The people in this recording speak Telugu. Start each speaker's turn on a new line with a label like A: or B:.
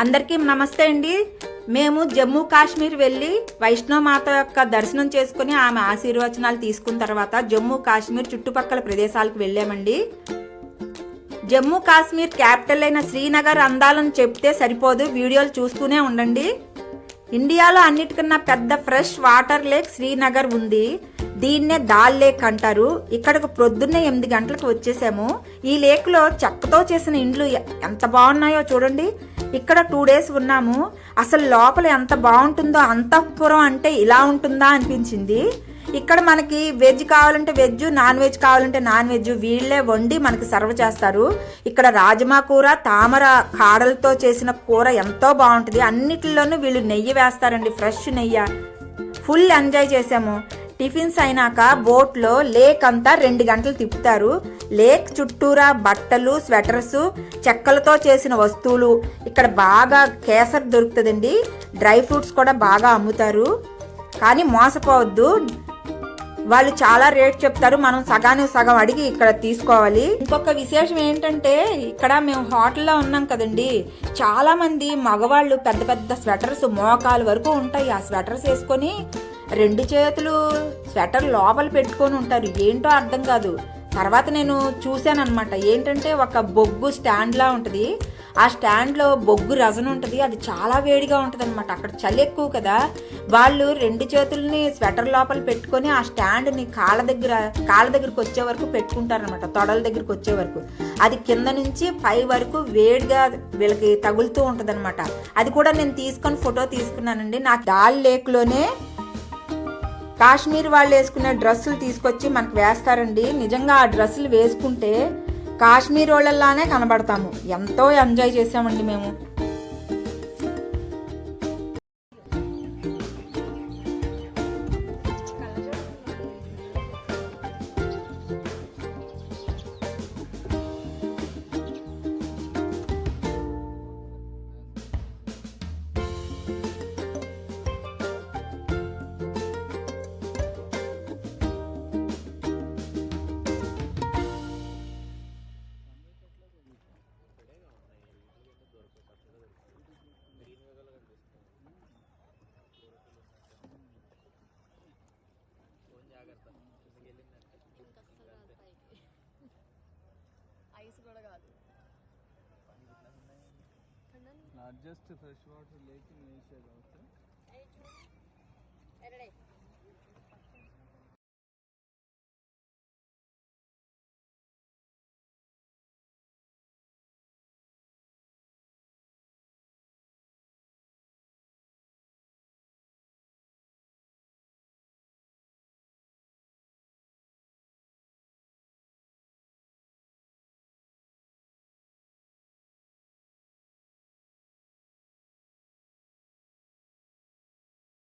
A: అందరికీ నమస్తే అండి. మేము జమ్మూ కాశ్మీర్ వెళ్ళి వైష్ణవమాత యొక్క దర్శనం చేసుకుని ఆమె ఆశీర్వచనాలు తీసుకున్న తర్వాత జమ్మూ కాశ్మీర్ చుట్టుపక్కల ప్రదేశాలకు వెళ్ళామండి. జమ్మూ కాశ్మీర్ క్యాపిటల్ అయిన శ్రీనగర్ అందాలను చెప్తే సరిపోదు. వీడియోలు చూస్తూనే ఉండండి. ఇండియాలో అన్నిటికన్నా పెద్ద ఫ్రెష్ వాటర్ లేక్ శ్రీనగర్ ఉంది. దీన్నే దాల్ లేక్ అంటారు. ఇక్కడికి ప్రొద్దున్నే ఎనిమిది గంటలకు వచ్చేసాము. ఈ లేక్లో చెక్కతో చేసిన ఇండ్లు ఎంత బాగున్నాయో చూడండి. ఇక్కడ టూ డేస్ ఉన్నాము. అసలు లోపల ఎంత బాగుంటుందో అంతఃపురం అంటే ఇలా ఉంటుందా అనిపించింది. ఇక్కడ మనకి వెజ్ కావాలంటే వెజ్ నాన్ వెజ్ కావాలంటే నాన్ వెజ్ వీళ్ళే వండి మనకి సర్వ్ చేస్తారు. ఇక్కడ రాజమా కూర తామర కాడలతో చేసిన కూర ఎంతో బాగుంటుంది. అన్నిటిలోనూ వీళ్ళు నెయ్యి వేస్తారండి ఫ్రెష్ నెయ్యి. ఫుల్ ఎంజాయ్ చేసాము. టిఫిన్స్ అయినాక బోట్లో లేక్ అంతా రెండు గంటలు తిప్పుతారు. లేక్ చుట్టూరా బట్టలు స్వెటర్స్ చెక్కలతో చేసిన వస్తువులు. ఇక్కడ బాగా కేసర్ దొరుకుతుందండి. డ్రై ఫ్రూట్స్ కూడా బాగా అమ్ముతారు. కానీ మోసపోవద్దు. వాళ్ళు చాలా రేట్ చెప్తారు. మనం సగానికి సగం అడిగి ఇక్కడ తీసుకోవాలి. ఇంకొక విశేషం ఏంటంటే ఇక్కడ మేము హోటల్లో ఉన్నాం కదండి. చాలా మంది మగవాళ్ళు పెద్ద పెద్ద స్వెటర్స్ మోకాలు వరకు ఉంటాయి. ఆ స్వెటర్స్ వేసుకొని రెండు చేతులు స్వెటర్ లోపల పెట్టుకొని ఉంటారు. ఏంటో అర్థం కాదు. తర్వాత నేను చూశానమాట ఏంటంటే ఒక బొగ్గు స్టాండ్లా ఉంటుంది. ఆ స్టాండ్లో బొగ్గు రజన ఉంటుంది. అది చాలా వేడిగా ఉంటుంది అనమాట అక్కడ చలి ఎక్కువ కదా. వాళ్ళు రెండు చేతుల్ని స్వెటర్ లోపల పెట్టుకొని ఆ స్టాండ్ని కాళ్ళ దగ్గర కాళ్ళ దగ్గరికి వచ్చే వరకు పెట్టుకుంటారనమాట తొడల దగ్గరికి వచ్చే వరకు. అది కింద నుంచి పై వరకు వేడిగా వీళ్ళకి తగులుతూ ఉంటది అది కూడా నేను తీసుకొని ఫోటో తీసుకున్నానండి. నాకు డాల్ లేక్లోనే కాశ్మీర్ వాళ్ళు వేసుకునే డ్రెస్సులు తీసుకొచ్చి మనకు వేస్తారండి. నిజంగా ఆ డ్రెస్సులు వేసుకుంటే కాశ్మీర్ వాళ్ళలానే కనబడతాము. ఎంతో ఎంజాయ్ చేసామండి మేము.
B: ఐస్ కూడా కాదు.
C: Just fresh water lake in Asia కావచ్చు